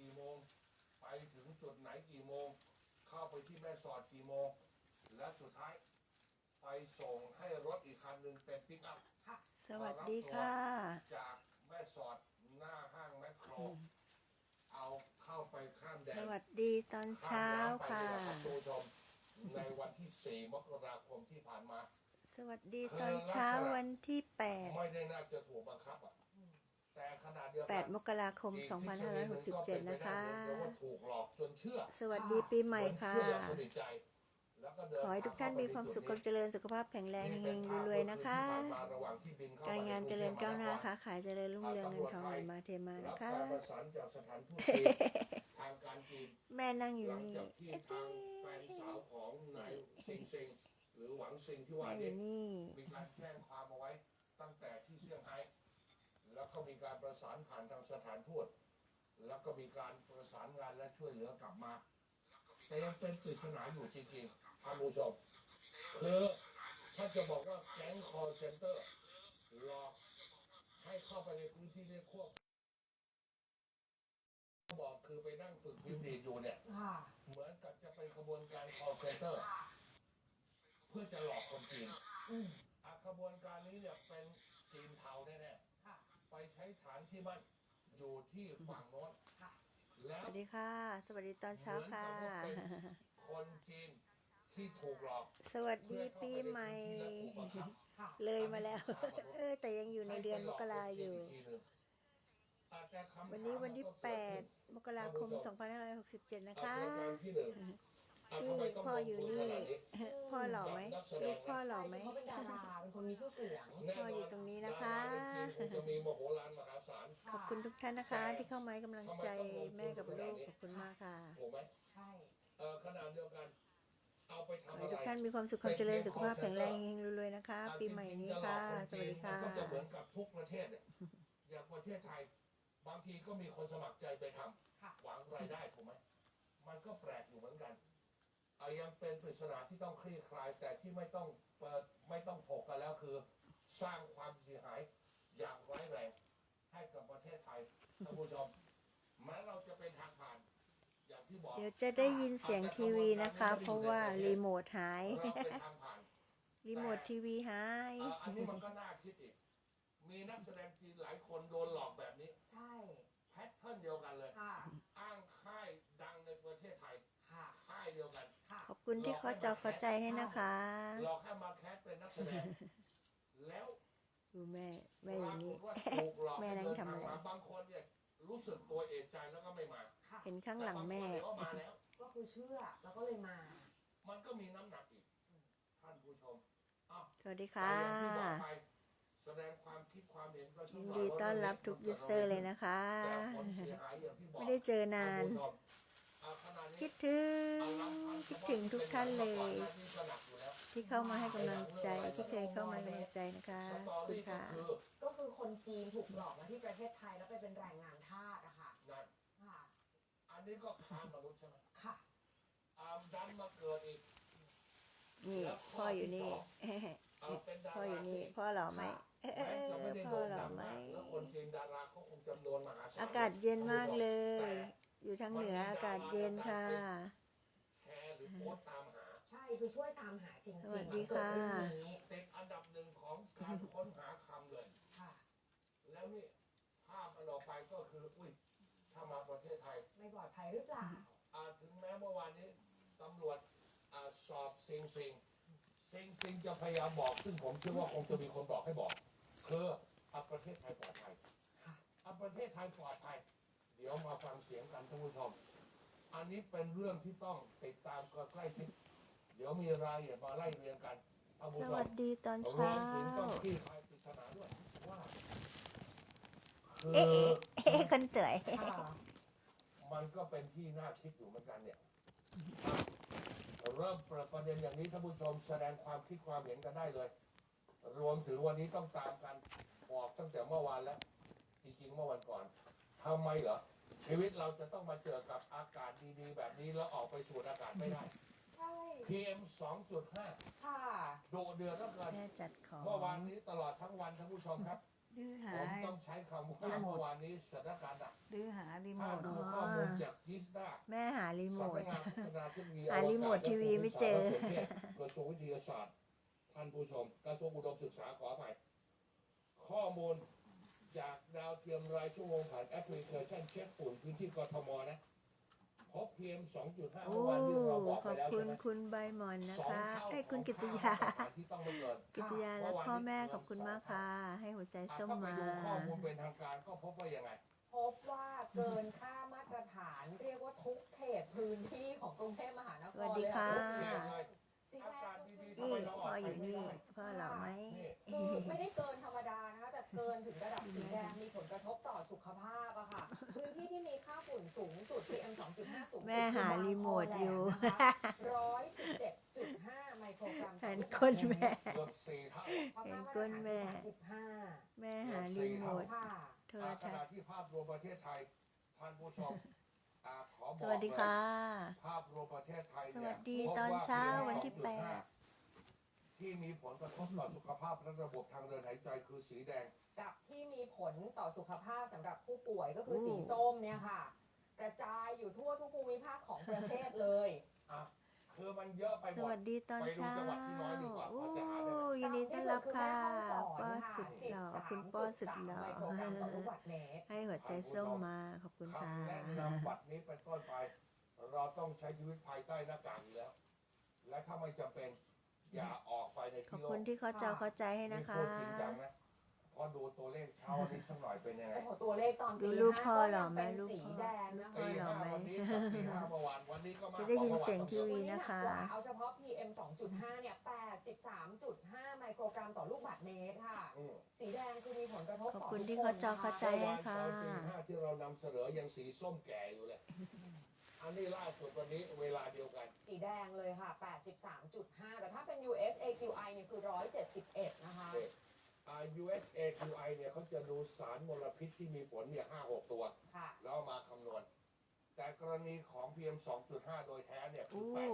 กี่โมง ไปถึงจุดไหนกี่โมง เข้าไปที่แม่สอดกี่โมง และสุดท้ายไปส่งให้รถอีกคันหนึ่งเป็นปิกอัพค่ะสวัสดีค่ะ จากแม่สอดหน้าห้างแมคโครเอาเข้าไปข้ามแดสนวัสดีตอนเช้าค่ะข้ามน้ำไปเนี่ยรับผู้ชมในวันที่ 4 มกราคมที่ผ่านมา สวัสดีตอนเช้าวันที่ไม่ได้น่าจะถูกบังคับอะ แต่ขนาดเดียวกั8 8มกราคม 2567 นะคะเพราว่าถูกหลอกจนเชื่อสวัสดีปีใหม่ค่ะจนเชื่ออย่างสนิทใจแล้วก็เดินขอให้ทุกท่านมีความสุขความเจริญสุขภาพแข็งแรงเฮงๆรวยๆนะคะ การงานเจริญก้าวหน้าค้าขายเจริญรุ่งเรืองเงินทองไหลมาเทมารับนะคะการประสานจากสถานทูตจีนทางการจีนแม่นั่งอหยู่ลังนี่จากที่ทางแฟนสาวของนายซิงเซิงหรือหวังซิงที่ว่าแม่อนี้ยู่นี่มีการแจ้งความเอาไว้ตั้งแต่ที่เซี่ยงไฮ้ แล้วก็มีการประสานผ่านทางสถานทูตแล้วก็มีการประสานงานและช่วยเหลือกลับมา แต่ยังเป็นปริศนาอยู่จริงๆท่านผู้ชมคือถ้าจะบอกว่าแก๊งคอร์เซนเตอร์หลอกให้เข้าไปในพื้นที่เรียกควบบอกคือไปนั่งฝึกพิมพ์ดีดอยู่เนี่ยค่ะเหมือนกับจะเป็นขบวนการ call center เพื่อจะหลอก ความสุขความเจริญสุขภาพแข็งแรงเฮงๆรวยๆนะคะ ปีใหม่นี้ค่ะ สวัสดีค่ะมันก็จะเหมือนกับทุกประเทศเนี่ยอย่างประเทศไทย บางทีก็มีคนสมัครใจไปทำค่ะหวังรายได้ถูกไหมมันก็แปลกอยู่เหมือนกันเอายังเป็นปริศนาที่ต้องคลี่คลาย แต่ที่ไม่ต้องเปิดไม่ต้องถกกันแล้วคือ สร้างความเสียหายอย่างร้ายแรงให้กับประเทศไทยท่านผู้ชมแม้เราจะเป็นทางผ่านอย่างที่บอก เดี๋ยวจะได้ยินเสียงทีวีนะคะ เพราะว่ารีโมทหายเราเป็นทางผ่านรีโมททีวีหายเอ่ออันนี้มันก็น่าคิดอีก มีนักแสดงจีนหลายคนโดนหลอกแบบนี้ ใช่ แพทเทิร์นเดียวกันเลยค่ะอ้างค่ายดังในประเทศไทย ค่ะค่ายเดียวกันค่ะขอบคุณที่เข้าจอเข้าใจให้นะคะหลอกให้มาแคสเป็นนักแสดง แล้วดูแม่แม่ปอยู่รากนี่ฏว่าถูกหลอกแม่ให้นั่งเดินทำทางอะไรมาบางคนเนี่ยรู้สึกตัวเอะใจแล้วก็ไม่มาค่ะ เห็นข้างหลังแม่ ต่บางคนเนี่ยก็มาแล้วก็คือเชื่อแล้วก็เลยมา มันก็มีน้ำหนักอีก ท่านผู้ชมอ้าวสวัสดีแต่ค่ะอย่างที่บอกไปแสดงความคิดความเห็นก็สักยินหน่อยดีว่าต้อนรับทุกยูเซอร์เลยนะคะ แต่คนเสียหายอย่างที่บอกไม่ได้เจอนาน ท่ผู้ชมเอาขนาดนี้คิดถึงเอาลำพังคิดถึงทุกท่านเลยฉพาะที่ก็หนักอยู่แล้วที่เข้ามาให้กำลังใจที่เคยเข้ามาให้กำลังใจนะคะสขตออบคุณรี่ก็ค่ะ คือก็คือคนจีนถูกหลอกมาที่ประเทศไทยแล้วไปเป็นแรงงานทาสอะค่ะ นั่นค่ะอั นนี้ก็ค้ามนุษย์ใช่ไหมค่ะอามดันมาเกิดอีก นี่พ่ออยู่นี่เอาเป็นดาราพ่ออยู่นี่พ่อหล่อไหมเอ๊ะแม้จะไม่ได้พ่อโด่งหล่อดังไหมมากแล้วคนจีนดาราเขาคงจำนวนมหาศาลอากาศเย็นมากเลยแต่อยู่ทางเหนืออากาศเย็นค่ะแชร์หรือโพสต์ตามหาใช่คือช่วยตามหาสิ่งสวัสิ่สงดีที่เกิดขึ้นค่ะนี้ติดอันดับหนึ่งของการค้นหาคำเลยค่ะแล้วนี่ภาพมันออกไปก็คืออุ้ย ถ้ามาประเทศไทยไม่ปลอดภัยหรือเปล่า อ่าถึงแม้เมื่อวานนี้ตำรวจอ่าสอบซิงซิงซิงซิงจะพยายามบอก ซึ่งผมเชื่อว่าคงจะมีคนบอกให้บอกคือเอาประเทศไทยปลอดภัยค่ะเอาประเทศไทยปลอดภัย เดี๋ยวมาฟังเสียงกันท่านผู้ชมอันนี้เป็นเรื่องที่ต้องติดตามกันใกล้ชิดเดี๋ยวมีรายละเอียดมาไล่เรียงกันท่านผู้สชวัมสดีตอนรวเช้ามถึงต้องคลี่คลายปริศนาด้วยว่าคื เอ๊ะอเอ๊ะคนสวยค่ะมันก็เป็นที่น่าคิดอยู่เหมือนกันเนี่ยอะเริ่มเปิดประเด็นอย่างนี้ท่านผู้ชมแสดงความคิดความเห็นกันได้เลย รวมถึงวันนี้ต้องตามกันบอกตั้งแต่เมื่อวานแล้ว จริงๆเมื่อวันก่อนทำไมเหรอ ชีวิตเราจะต้องมาเจอกับอากาศดีๆ แบบนี้แล้วออกไปสูดอากาศไม่ได้ ใช่ PM 2.5 ค่ะ โดดเดือดเหลือเกินแม่จัดของ เมื่อวานนี้ตลอดทั้งวันท่านผู้ชมครับ ดื้อหา ผมต้องใช้คำว่าเมื่อวานนี้สถานการณ์หนักดื้อหารีโมถ้าทดูข้อมูลจากจิสดาแม่หารีโมสำท นักงานพัฒนาเทคโนโลยีหารีโมททีวีไม่เจอ กระทรวงวิทยาศาสตร์ท่านผู้ชมกระทรวงอุดมศึกษาขออภัยข้อมูลจากดาวเทียมรายชั่วโมงผ่านแอปพลิเคชันเช็คฝุ่นพื้นที่กทมนะ พบ PM 2.5โอ้เมื่อวานที่เราบอกขไปอบแล้วคุใช่ณไหมคุณใบหมอนนะสองคะเท่าไอ้ยคุณของกิตค่ยามาตรฐานที่ต้องไม่เกินกิตยาและพ่อแม่ขอบคุณมากค่ะ ให้หัวใจอะส้มถ้าไปมา ดูข้อมูลเป็นทางการก็พบว่ายังไง พบว่าเกินค่ามาตรฐาน เรียกว่าทุกเขตพื้นที่ของกรุงเทพมหานครสวัสดีค่ะ เลยสีอาแดกางศคือดีๆนี่ทำไมเราอพ่ออกอไปยู่ไม่นี่ได้พ่อหล่อไหมนี่คือไม่ได้เกินธรรมดานะคะแต่เกินถึงระดับสีแดงมีผลกระทบต่อสุขภาพอะค่ะ พื้นที่ที่มีค่าฝุ่นสูงสุด PM 2.5สูงสุด แม่หารีโมทอยู่ร้อยสิบเจ็ดจุดห้าไมโครกรัมต่อเห็นลูกก้นแม่ เกือบสี่เท่าเพราะเห็ค่านมาตรก้นฐานแม่คือสามสิบห้าแม่หารีโมทค่ะโทรอ่าขทัณะศน์ที่ภาพรวมประเทศไทยท่านผู้ชมอ่าขอบอกสวัสดีค่ะเลยภาพรวมประเทศไทยสเนี่วัยสดีพบตอนเช้า PM วันที่แปด2.5ที่มีผลกระทบต่อสุขภาพและระบบทางเดินหายใจคือสีแดง กับที่มีผลต่อสุขภาพสำหรับผู้ป่วยก็คือสีส้มเนี่ยค่ะ กระจายอยู่ทั่วทุกภูมิภาคของประเทศเลย อะคือมันเยอะไปหสมดวัสดีตอนเช้า ไปดูจังหวัดที่น้อยดีกว่าโอ้พอจะหาได้ไหม ยินดีต้อนรับค่ะตามป้อที่สุสุดดหล่อคือคุณแม่ป้อห้องสอน13.3ไมโครกรัมสุดหล่อต่อลูกบาศก์เมตร ให้หัวใจส้มมาขอบคุณค่ะ คำแนะนำบัตรนี้เป็นต้นไป เราต้องใช้ชีวิตภายใต้หน้ากากอยู่แล้ว และถ้าไม่จำเป็นอย่าออกไปในขอบที่โล่คุณงที่เข้าใจเข้าใจให้นี่นะคะ พูดจริงจังนะ พอดูตัวเลขเช้าวันนี้สักหน่อยเป็นยังไงโอ้โหตัวเลขตอนดูตีรูปห้าพ่อก็หล่อยังไหมเป็นรูปสีพ่อแดงนะคะตีหล่อห้าไหมวันนี้กับตีห้าเมื่อวานวันนี้ก็มากจะได้ยินกว่าเสียงมื่อวานทีวีนะคะ วัหกกว่าเอาเฉพาะ PM 2.5 เนี่ย 83.5 ไมโครกรัมต่อลูกบาศก์เมตรค่ะ อืมสีแดงคือมีผลกระทบขอบต่อคุณทุกที่คนเข้าใจนะคะเข้าใจเมื่อให้วานตค่ะอนตีห้าที่เรานำเสนอยังสีส้มแก่อยู่เลย อันนี้ล่าสุดวันนี้เวลาเดียวกัน สีแดงเลยค่ะ 83.5 แต่ถ้าเป็น US AQI เนี่ยคือ 171 นะคะอ่า USAQI เนี่ยเขาจะดูสารมลพิษที่มีผลเนี่ยห้าหกตัว ค่ะ แล้วเอามาคำนวณ แต่กรณีของ PM 2.5 โดยแท้เนี่ยคือ โอ้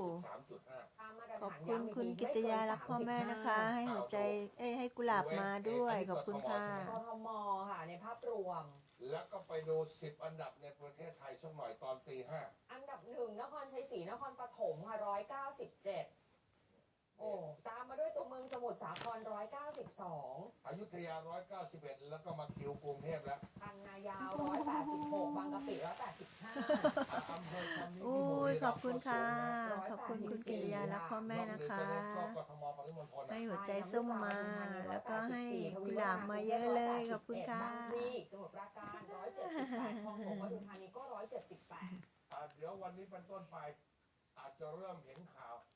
83.5ค่ามาตรขอบฐานคุณย้ำอีกคุณทีกิตยารักพ่อแม่นะคะ ให้หัวใจเอ้ยให้กุหลาบมาด้วย ขอบคุณค่ะ กทมค่ะ ในภาพรวม แล้วก็ไปดู 10 อันดับในประเทศไทยสักหน่อยตอนตีห้าอันดับหนึ่งนครชัยศรีนครปฐมค่ะ197 โอ้ตามมาด้วยตัวเมืองสมุทรสาคร 192อยุธยา 191 แล้วก็มาคิวกรุงเทพแล้วคันนายาว 186 บางกะปิ 185อะอำเภอชำนิโอ้ที่บุยรีขรัอบมย์คุณก็สูค่ะงนะขอบคุณคุณกิตยารักพ่อแม่นะคะนอกเหนือจากนั้นก็กทมปริมณฑลให้นะหัวใจส้มมา แล้วก็ให้กุหลาบมาเยอะเลย ขอบคุณค่ะ บางพลีสมุทรปราการ 178คลองหลวงปทุมธานีก็ 178อะเดี๋ยววันนี้เป็นต้นไป อาจจะเริ่มเห็นข่าวอ่าม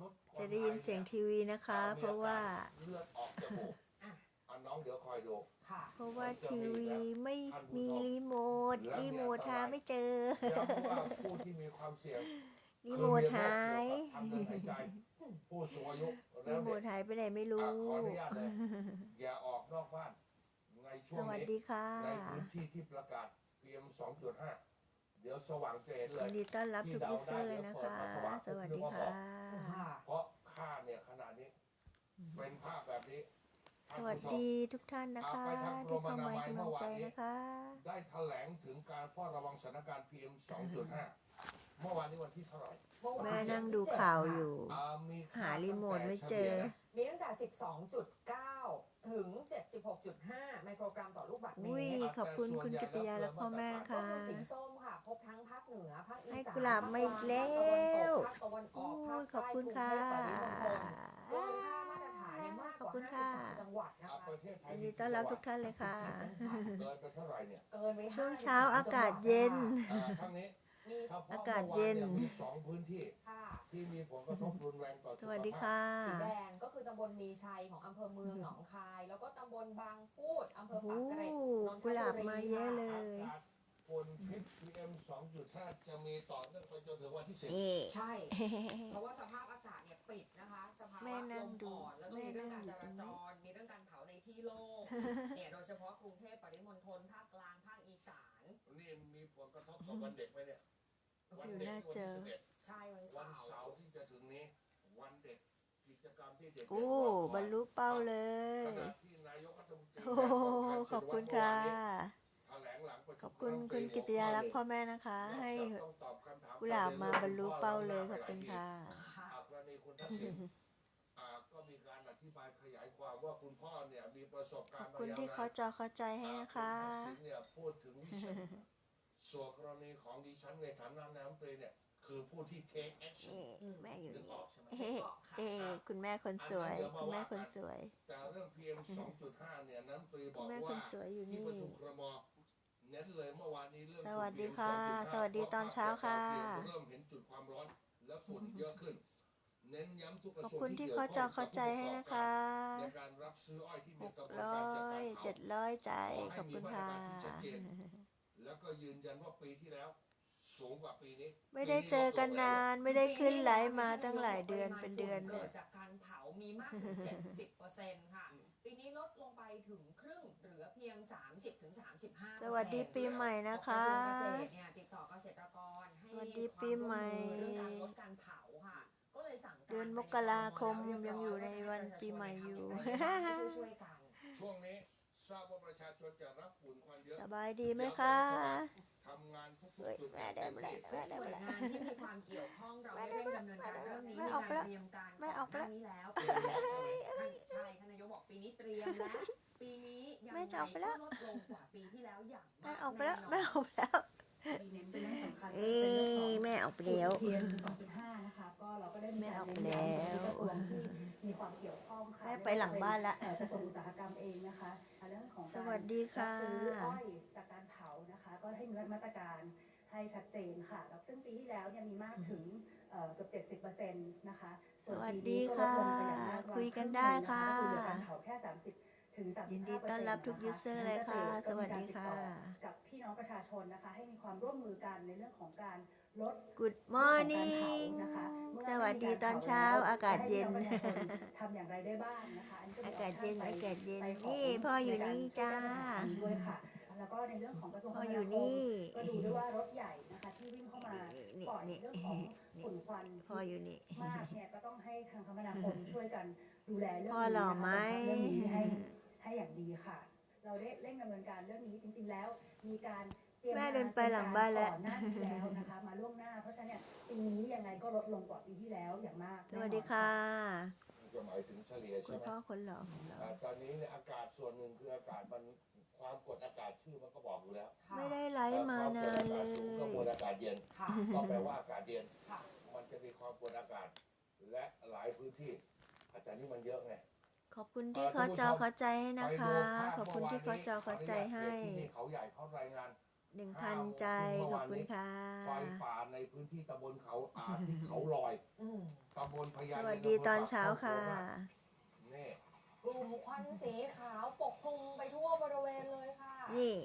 นุษย์คนจะได้ยินเสียงทีวีนะคะ เพราะว่าเลือดออกจมูกอะอะน้องเดี๋ยวคอยดูค่ะเพราะว่าทีวีไม่มีรีโมทรีโมทหาไม่เจอย้ำว่าผู้ที่มีความเสี่ยงรีโมทหายทางเดินหายใจผู้สูงอายุแล้รีวโมเด็ทกหายไปไหนไม่อะรู้ขออนุญาตเลยอย่าออกนอกบ้านในช่สวงวัสนี้ดีค่ะในพื้นที่ที่ประกาศ PM 2.5 เดี๋ยวสว่างจะเห็นเลยิย นดีต้อนรับทุกยูเซอร์เลยนะคะ สวัสดีค่ะค่ะเพราะค่าเนี่ยขนาดนี้ เป็นภาพแบบนี้สท่านวัสผู้ชมดีทุกท่านนะคะ ที่เข้ามาให้กำลังใจนะคะ ได้แถลงถึงการเฝ้าระวังสถานการณ์ PM 2.5 เมื่อวานนี้วันที่เท่าไหร่แม่นั่งดูข่าวอยู่ อ่ามีค่หารีโมทไม่เจอมีตั้งแต่12.9 ถึง 76.5 ไมโครกรัมต่อลูกบาศก์เมอุ้ยตรขอบคุณคุณกิตยาและพ่อแม่นะก็คะ คือสีส้มค่ะ พบทั้งภาคเหนือ ภาคอีให้สานกุหลาบมาอีกแล้ว ภาคตะวันอโอ้อกภาคยใต้ขอบกรุคุงณเทค่ะพปริมณฑลโดยค่ามาตรฐานเนี่ยมากกขอบคุว่าณค่ะ 53จังหวัดนะอ่าคะประเทศไทยยินดีต้อนรับทุกท่านเลยค่ะ เกินไปเท่าไหร่เนี่ยเกินไปช่วง53เช้าอากาศเย็น อ่าทั้งนี้มีเฉพะ อากาศเย็นมื่อวามีสองพื้นที่ค่ะที่มีผลกระทบรุนแรงต่อสสุขวัสดีภาพค่ะสีแดงก็คือตำบลมีชัยของอำเภอเมืองหนองคาย แล้วก็ตำบลบางพูดอำเภอโอ้ปากเกร็ดนนทกุหลาบบุรีมาเยอะเลค่ะยอากาศฝุ่นพิษ PM 2.5 จะมีต่อเนื่องไปจนถึงวันที่10นี่ใช่ เพราะว่าสภาพอากาศเนี่ยปิดนะคะสภาวะแม่นั่งลมดูอ่อนแล้วก็แม่มีเรื่องนั่การงจอยู่ราตรงนี้จร มีเรื่องการเผาในที่โล่งเนี่ยโดยเฉพาะกรุงเทพปริมณฑลภาคกลางภาคอีสาน นี่มีผลกระทบกับวันเด็กไหมเนี่ยวัน อยู่เด็กหน้าที่วันเจที่อ11ใช่วันวันเสาเสาร์ร์ที่จะถึงนี้ วันเด็กกิจกรรมที่เด็กโอ้บรรลุเป้าเลย ขณะที่นายกรัฐมนตรีโอ้โหขอบคุณค่ะ แถลงหลังประชุมขอบคุณรั้งคุณปีกิตยารักษ์พ่อแม่นะคะ ให้ต้องตอบคำถามกุหลาบมาบรรลุเป้าเลยขอบคุณค่ะ ค่ะ อ่ากรณีคุณทักษิณอ่าก็มีการอธิบายขยายความว่าคุณพ่อเนี่ยมีประสบขการอบณ์คุณที่เขาจอเข้าใจให้นะคะณทักษิณเนี่ยพูดถึงวิชัย ส่วนกรณีของดิฉันในฐานะนายกรัฐมนตรีเนี่ย คือผู้ที่ take action นี่แม่อยู่นึกนี่ออกใช่ไหม เอ๊ะเอ๊ะคุณแม่คนสวย คุณแม่คนสวย แต่เรื่อง PM 2.5 เนี่ยนั้นปรีบคุอณกแม่คว่านสวยอยู่ที่นี่ประชุมครมเน้นเลยเมื่อวานนี้เรื่อง สวัสดี PM ค่ะ2.5สวัสดีตอนเช้าค่ะ เริ่มเห็นจุดความร้อนและฝุ่นเยอะขึ้น เน้นย้ำทุกกระขอบทรวงคุณที่ที่เกี่ยวเขาข้องจอกับเข้าใจผู้ให้ประกอบนะคะ ในการรับซื้ออ้อยที่มีหกกระบวนร้การอจัดกายรเจ็ดเผาร้อยใจ ขอขให้อบมีคุณมาตรค่ะการที่ชัดเจน แล้วก็ยืนยันว่าปีที่แล้ว สูงกว่าปีนี้ไม่ได้เจอกันนานไม่ได้ขึ้นไลฟ์มาตั้งหลายเดือนเป็นเดือนเกิเนี่ยดจากการเผามีมากถึง 70%ค่ะ ปีนี้ลดลงไปถึงครึ่งเหลือเพียง 30-35%สวัสดีปีใหม่นะกคะระทรวงเกษตรเนี่ยติดต่อเกษตรกรให้สวัสดีปีใหม่เรื่องการลดการเผาค่ะ ก็เลยสั่งการเดือนมกราคมยังอยู่ในวันปีใหม่อยู่ ช่วยๆกัน ช่วงนี้ ทราบว่าประชาชนจะรับฝุ่นควันเยอะสบายดีไหมคะทำงานทุกเฮ้ยๆจุดแม่เดินมาแล้วแม่เดินหน่มาวยแล้วงานที่มีความเกี่ยวข้องเราได้เร่งดำเนินการเรื่องนี้ไม่มีออกการแล้วเตรียมการไม่ออกก่อนหแล้วน้านี้แล้วปีนี้ใช่ไหมท่านใช่ท่านนายกบอกปีนี้เตรียมแล้วปีนี้ยังไม่ไงจะออกไปแล้ก็วลดลงกว่าปีที่แล้วอย่างแม่มากออกไปแล้วน่นนแม่ออกไปแล้วเน้นเป็นเรื่องสำคัญเอ้ยแม่ออกไปแล้วเพียง2.5นะคะก็เราก็ได้มีการแม่ออกเน้นแล้ว ย้ำกระทรวงที่มีความเกี่ยวข้องค่ะแม่ไปหลังบ้านละเอ่อกระทรวงอุตสาหกรรมเองนะคะเรื่องของสการวัสดีค่ะรับซื้ออ้อยจากการเผานะคะ ก็ให้มีมาตรการให้ชัดเจนค่ะแล้วซึ่งปีที่แล้วเนี่ยมีมากถึงเอ่อเกือบ70%นะคะส่วนสวัสปีดีนี้ก็ลดลงไปอย่างมากค่ะคุยกันได้ค่ะก็คือเหลือการเผาแค่30ถึง35%ยินดีต้อนรับทุกยูเซอร์เลยค่ะ สวัสดีค่ะ กับพี่น้องประชาชนนะคะ ให้มีความร่วมมือกันในเรื่องของการ ลด Good morning สวัสดีตอนเช้าอากาศเย็นทำอย่างไรได้บ้างนะคะอันนี้ก็มีอากาศเย็นไปอากาศเย็นไปขนี่พ่ออยู่นี่จ้า ด้วยค่ะแล้วก็ในเรื่องของกระทรวงพ่อคมอยู่นาคมนี่ก็ดูด้วยว่ารถใหญ่นะคะที่วิ่งเข้ามานี่ปล่อยนี่เรื่องของฝุ่นควันพ่ออยู่นี่ มากเนี่ยก็ต้องให้ทางคมนาคมช่วยกันดูแลเรื่องพ่อนี้หล่อนะคะไหมเรื่องนี้ให้ ให้อย่างดีค่ะ เราได้เร่งดำเนินการเรื่องนี้จริงๆแล้ว มีการเตรียม แม่เดินไปหลังบ้านแล้ว ก่อนหน้านี้แล้วนะคะ มาล่วงหน้า เพราะฉะนั้นเนี่ยปีนี้ยังไงก็ลดลงกว่าปีที่แล้วอย่างมากสวัสดีค่ะ ก็หมายถึงเฉลี่ยคุใช่ณไหมพ่อคนหล่อของเรา อ่าตอนนี้เนี่ยอากาศส่วนหนึ่งคืออากาศมันความกดอากาศชื่อมันก็บอกอยู่แล้วค่ะไม่ได้ไลฟ์มานานเลยก็มวลอากาศเย็นค่ะ ก็แปลว่าอากาศเย็น ค่ะ มันจะมีความกดอากาศ และหลายพื้นที่แต่นี่มันเยอะไงขอบคุณที่เขาจอเข้าใจให้นะคะขอบคุณที่เขาจอเข้าใจให้ที่นี่เขาใหญ่เขารายงาน หนึ่งพันใจ ขอบคุณค่ะ ไฟป่าในพื้นที่ตำบลเขาอาที่เขาลอยอืมตำบลพญาสเย็นวัสดีตอนเช้าค่ะ นี่กลุ่มควันสีขาวปกคลุมไปทั่วบริเวณเลยค่ะนี่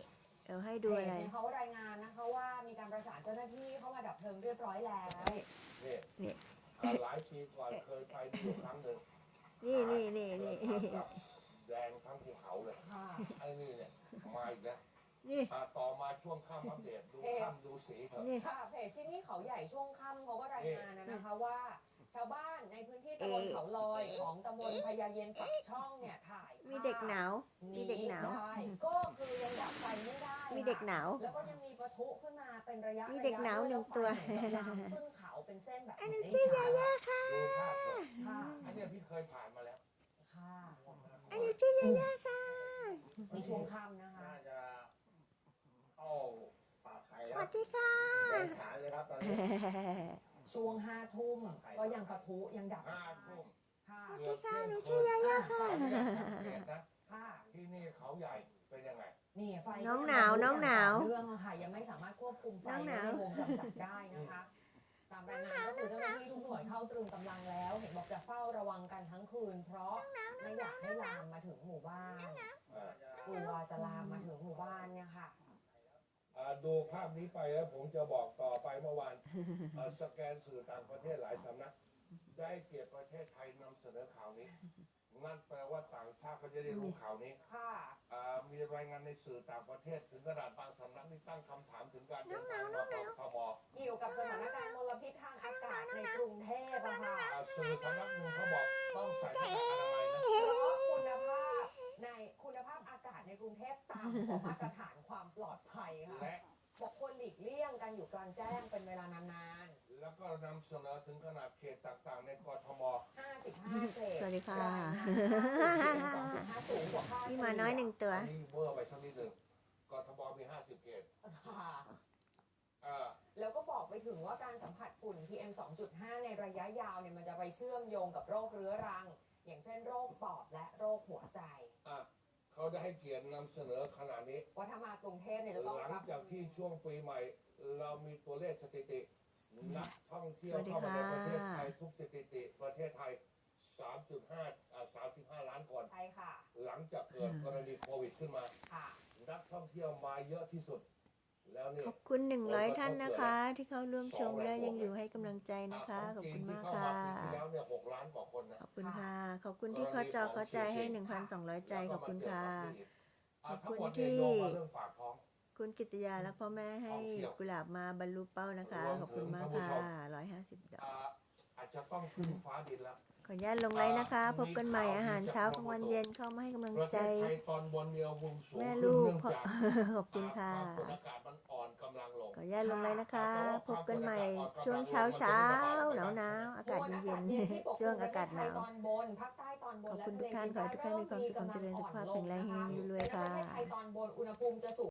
เดี๋ยวให้ดูอะไร เพจเนี่ยเขารายงานนะคะว่ามีการประสานเจ้าหน้าที่เข้ามาดับเพลิงเรียบร้อยแล้วนี่นี่ อ่าหลายปีก่อนเคยไปดูครั้งหนึ่งนี่นี่นี่นี่แดงทั้งภูเขาเลย ค่ะ ไอ้นี่เนี่ยมาอีกแล้ว นี่ อ่าต่อมาช่วงค่ำอัปเดตดูค่ำดูสีเถอะ นี่ ค่ะเพจที่นี่เขาใหญ่ช่วงค่ำเขาก็รายงานนะนะคะว่า ชาวบ้านในพื้นที่ตำบลเขาลอยของตำบลพญาเย็นปักช่องเนี่ยถ่ายภาพมีเด็กหนาว มีเด็กหนาว ได้ก็คือยังดับไฟไม่ได้มีเด็กหนาว แล้วก็ยังมีปะทุขึ้นมาเป็นระยะมีเด็กหนาวหนึ่งตัว ระยะด้วยแล้ไฟเนี่ยกำลังขึ้นเขาเป็นเส้นแบบอันนี้เห็ชื่อได้ยาชัดย่าค่ะดูภาพเถอะค่ะอันเนี้ยพี่เคยผ่านมาแล้ว ค่ะ อันนี้ชื่อยาย่าค่ะ ในช่วงค่ำนะคะน่าจะเข้าป่าไผ่ ส แล้ ววัสดีค่ะแรงฉานเลยครับตอนนี้ช่วงห้าทุ่มก็ยังปะทุยังดับห้าไม่ได้ทุ่มค่ะสวัสดีค่ะหนูชื่อยาย่าค่ะขออนุญาตสังเกตนะค่ะที่นี่เขาใหญ่เป็นยังไงนี่ไฟน้องหนาวน้องหนาวเรื่องอะค่ะยังไม่สามารถควบคุมไฟน้องหในนาววงจำกัดได้นะคะตามรายงานก็คือเจ้าหน้าที่ทุกหน่วยเข้าตรึงกำลังแล้ว เห็นบอกจะเฝ้าระวังกันทั้งคืน เพราะไม่อยากให้ลามมาถึงหมู่บ้านอ่ากลัวจะลามมาถึงหมู่บ้านเนี่ยค่ะอ่า ดูภาพนี้ไปแล้วผมจะบอกต่อไปเมื่อวานอ่าสแกนสื่อต่างประเทศหลายสำนัก ได้เกียรติประเทศไทยนำเสนอข่าวนี้ นั่นแปลว่าต่างชาติเขาจะได้รู้ข่าวนี้ค่ะอ่ามีรายงานในสื่อต่างประเทศ ถึงขนาดบางสำนักนี่ตั้งคำถามถึงการเดินทางมาของทบเกี่ยวกับสถานการณ์มลพิษทางอากาศในกรุงเทพอะค่ะอ่าสื่อสำนักหนึ่งเขาบอกต้องใส่หน้ากากอนามัยนะเพราะคุณภาพในคุณภาพอา กาศกรุงเทพต่ำกว่ามาตรฐานความปลอดภัยค่ะและบอกควรหลีกเลี่ยงการอยู่กลางแจ้งเป็นเวลานานแล้วก็นำเสนอถึงขนาดเขตต่างๆ ในกทม ๆ55เศษสวัสดีค่ะรายงานค่าฝุ่น PM 2.5สูงกว่าค่าพี่หมาน้อยหนึ่งตัว อันนี้เวอร์ไปสักนิดหนึ่งกทมมี 50 เขตค่ะอ่าแล้วก็บอกไปถึงว่าการสัมผัสฝุ่น PM 2.5 ในระยะยาวเนี่ยมันจะไปเชื่อมโยงกับโรคเรื้อรัง อย่างเช่นโรคปอดและโรคหัวใจ อะ เขาได้ให้เกียรตินำเสนอขนาดนี้ ว่าถ้ามากรุงเทพเนี่ยจะต้องหลังรับ จากที่ช่วงปีใหม่ เรามีตัวเลขสถิติ นักท่องเที่ยวสวัสดีเข้ามาในประเทศค่ะไทยทุกสถิติประเทศไทย 3.5อ่า35 ล้านคน ใช่ค่ะ หลังจากเกิดกรณีโควิดขึ้นมา ค่ะ นักท่องเที่ยวมาเยอะที่สุดแล้วเนี่ย ขอบคุณหนึ่งร้อยท่านนะคะ ที่เข้าร่วมชมและยังอยู่ให้กำลังใจนะคะ ขอบคุณมากที่ค่ะเข้ามาปีที่แล้วเนี่ยหกล้านกว่าคนนะขอบคุณค่ะ ขอบคุณที่เข้าจอเข้าใจให้1,200ใจขอบคุณค่ะอะขอบคุณทั้งหมดเนี่ยที่โยงมาเรื่องปากท้องคุณกิตยาและพ่อแม่ให้กุหลาบมาบรรลุเป้านะคะ ขอบคุณมากค่ะ150ดอก อ่าอาจจะต้องพึ่งฟ้าดินแล้วขออนุญาตลงไลน์นะคะ พบกันใหม่อาหารเช้ากลางวันเย็นเข้ามาให้กำลังประใจเทศไทยตอนบนเนียววงสูงแม่ขึ้นลูกเนื่องขอจากขอบคุณค่ะ ความกดอากาศมันอ่อนกำลังลงขออนุญาตลงไลน์นะคะ พบกันใหม่ช่วงเช้าเช้าหนาวหนาวๆอากาศเย็นๆช่วงอากาศหนาว ตอนบนภาคใต้ตอนบนขอบคุณและทุกท่านขอให้ทุกท่านมีความสุขความเจริญสุขภาพแข็งแรงเฮงรวยๆค่ะในประเทศไทยตอนบนอุณหภูมิจะสูง